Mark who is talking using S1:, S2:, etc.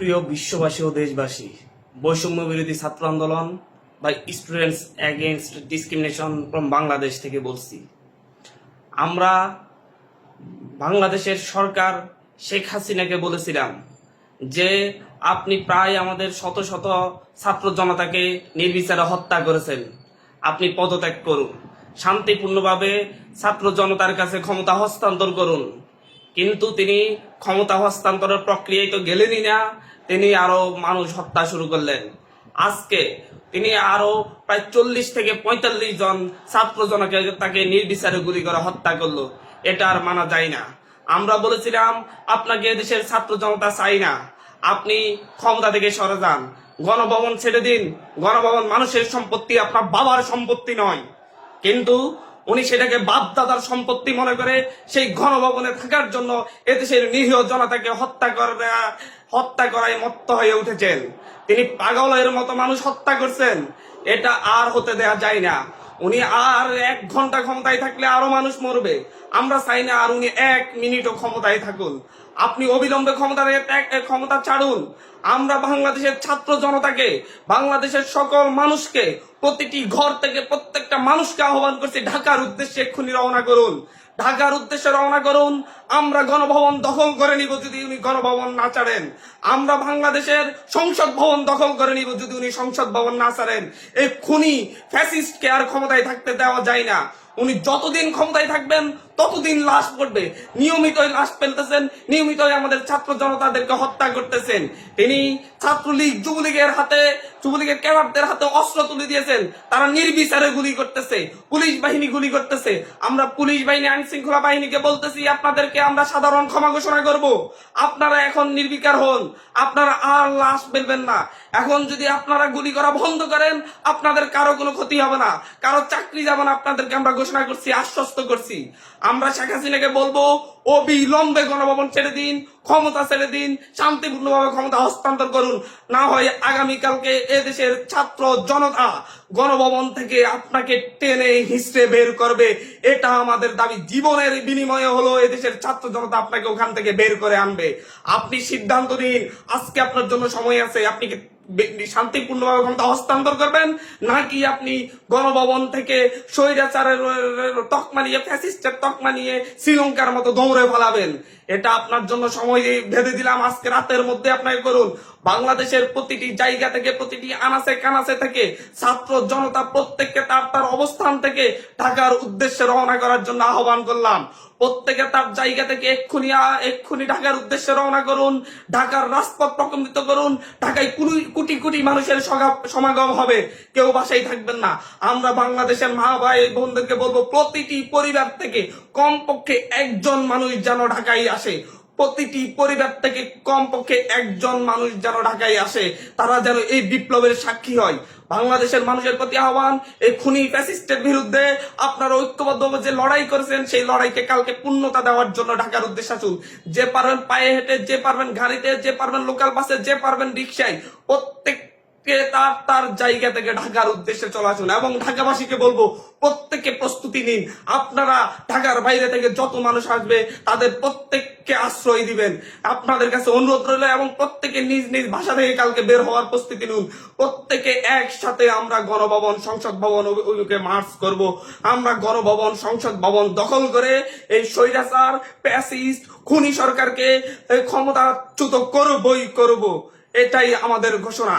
S1: প্রিয় বিশ্ববাসী ও দেশবাসী বৈষম্য বিরোধী ছাত্র আন্দোলন বা students against discrimination from Bangladesh থেকে বলছি। আমরা বাংলাদেশের সরকার শেখ হাসিনাকে বলেছিলাম যে, আপনি প্রায় আমাদের শত শত ছাত্র জনতাকে নির্বিচারে হত্যা করেছেন। আপনি পদত্যাগ করুন, শান্তিপূর্ণভাবে ছাত্র জনতার কাছে ক্ষমতা হস্তান্তর করুন। কিন্তু তিনি ক্ষমতা হস্তান্তরের প্রক্রিয়ায় তো গেলেনই না, তিনি আরও মানুষ হত্যা শুরু করলেন। আজকে তিনি আরও প্রায় চল্লিশ থেকে পঁয়তাল্লিশ জন ছাত্র জনকে তাকে নির্বিচারে গুলি করে হত্যা করল। এটা আর মানা যায় না। আমরা বলেছিলাম, আপনাকে দেশের ছাত্র জনতা চাই না। আপনি ক্ষমতা থেকে সরে যান। গণভবন ছেড়ে দিন। গণভবন মানুষের সম্পত্তি আপনার বাবার সম্পত্তি নয়। কিন্তু উনি সেটাকে বাপ দাদার সম্পত্তি মনে করে সেই ঘন ভবনে থাকার জন্য এদেশের নিরীহ জনতাকে হত্যা করা হত্যা করায় মত্ত হয়ে উঠেছেন। তিনি পাগলের মতো মানুষ হত্যা করছেন। এটা আর হতে দেয়া যায় না। উনি আর এক ঘণ্টা ক্ষমতায় থাকলে আরও মানুষ মরবে। আমরা চাই না আর উনি এক মিনিটও ক্ষমতায় থাকুন। আপনি অবিলম্বে ক্ষমতা ক্ষমতা ছাড়ুন। আমরা বাংলাদেশের ছাত্র জনতাকে, বাংলাদেশের সকল মানুষকে, প্রতিটি ঘর থেকে প্রত্যেকটা মানুষকে আহ্বান করছি, ঢাকার উদ্দেশ্যে এক্ষুনি রওনা করুন। ঢাকার উদ্দেশ্যে রওনা করুন। আমরা গণভবন দখল করে নিব যদি উনি গণভবন না ছাড়েন। আমরা বাংলাদেশের সংসদ ভবন দখল করে নিব যদি উনি সংসদ ভবন না ছাড়েন। এই খুনি ফ্যাসিস্টকে আর ক্ষমতায় থাকতে দেওয়া যায় না। উনি যতদিন ক্ষমতায় থাকবেন, ততদিন লাশ পড়বে। নিয়মিতই লাশ ফেলতেছেন, নিয়মিতই আমাদের ছাত্র জনতাদেরকে হত্যা করতেছেন। তিনি ছাত্রলীগ, যুবলীগের হাতে যুবলীগের ক্যাডারদের হাতে অস্ত্র তুলে দিয়েছেন। তারা নির্বিচারে গুলি করতেছে, পুলিশ বাহিনী গুলি করতেছে। আমরা পুলিশ বাহিনী আইন শৃঙ্খলা বাহিনীকে বলতেছি, আপনাদেরকে আমরা সাধারণ ক্ষমা ঘোষণা করব। আপনারা এখন নির্বিকার হন। আপনারা আর লাশ ফেলবেন না। এখন যদি আপনারা গুলি করা বন্ধ করেন, আপনাদের কারও কোনো ক্ষতি হবে না। কারও চাকরি যাবে না, আপনাদেরকে আমরা ঘোষণা করছি, আশ্বস্ত করছি। আমরা শেখ হাসিনাকে বলব, অবিলম্বে গণভবন ছেড়ে দিন, ক্ষমতা ছেড়ে দিন, শান্তিপূর্ণভাবে ক্ষমতা হস্তান্তর করুন। না হয় আগামীকালকে এদেশের ছাত্র জনতা গণভবন থেকে আপনাকে টেনে হিসড়ে বের করবে। এটা আমাদের দাবি। জীবনের বিনিময়ে হলো এদেশের ছাত্র জনতা আপনাকে ওখান থেকে বের করে আনবে। আপনি সিদ্ধান্ত নিন। আজকে আপনার জন্য সময় আছে। আপনি শান্তিপূর্ণভাবে ক্ষমতা হস্তান্তর করবেন, নাকি আপনি গণভবন থেকে স্বৈরাচারের তকমা নিয়ে ফ্যাসিস্টের তকমা নিয়ে শ্রীলঙ্কার মতো দৌড়ে ফেলাবেন এটা আপনার জন্য সময় ভেদে দিলাম আজকে রাতের মধ্যে আপনাকে করুন। বাংলাদেশের প্রতিটি জায়গা থেকে, প্রতিটি আনাসে কানাসে থেকে ছাত্র জনতা প্রত্যেককে তার তার অবস্থান থেকে ঢাকার উদ্দেশ্যে রওনা করার জন্য আহ্বান করলাম। প্রত্যেকে তার জায়গা থেকে এক্ষুনি এক্ষুনি ঢাকার উদ্দেশ্যে রওনা করুন। ঢাকার রাজপথ প্রকম্পিত করুন। ঢাকায় কুড়ি, কোটি কোটি মানুষের সমাগম হবে। কেউ বাসায় থাকবেন না। আমরা বাংলাদেশের মা, ভাই, বোনদেরকে বলব, প্রতিটি পরিবার থেকে কমপক্ষে একজন মানুষ যেন ঢাকায় আসে। প্রতিটি পরিবার থেকে কমপক্ষে একজন মানুষ যেন ঢাকায় আসে। তারা যেন এই বিপ্লবের সাক্ষী হয়। বাংলাদেশের মানুষের প্রতি আহ্বান, এই খুনি ফ্যাসিস্টের বিরুদ্ধে আপনারা ঐক্যবদ্ধ যে লড়াই করেছেন, সেই লড়াইকে কালকে পূর্ণতা দেওয়ার জন্য ঢাকার উদ্দেশ্যে আসুন। যে পারবেন পায়ে হেঁটে, যে পারবেন গাড়িতে, যে পারবেন লোকাল বাসে যে পারবেন রিক্সায় প্রত্যেককে তার তার জায়গা থেকে ঢাকার উদ্দেশ্যে চলে আসুন এবং ঢাকাবাসীকে বলব, প্রত্যেককে প্রস্তুতি নিন। আপনারা ঢাকার বাইরে থেকে যত মানুষ আসবে, তাদের প্রত্যেককে আশ্রয় দিবেন। আপনাদের কাছে অনুরোধ রইল এবং প্রত্যেকে নিজ নিজ ভাষা থেকে কালকে বের হওয়ার প্রস্তুতি নিন। প্রত্যেকে একসাথে আমরা গণভবন, সংসদ ভবন অভিমুখে মার্চ করব। আমরা গণভবন, সংসদ ভবন দখল করে এই স্বৈরাচার প্যাসিস্ট খুনি সরকারকে ক্ষমতাচ্যুত করবই করব। এটাই আমাদের ঘোষণা।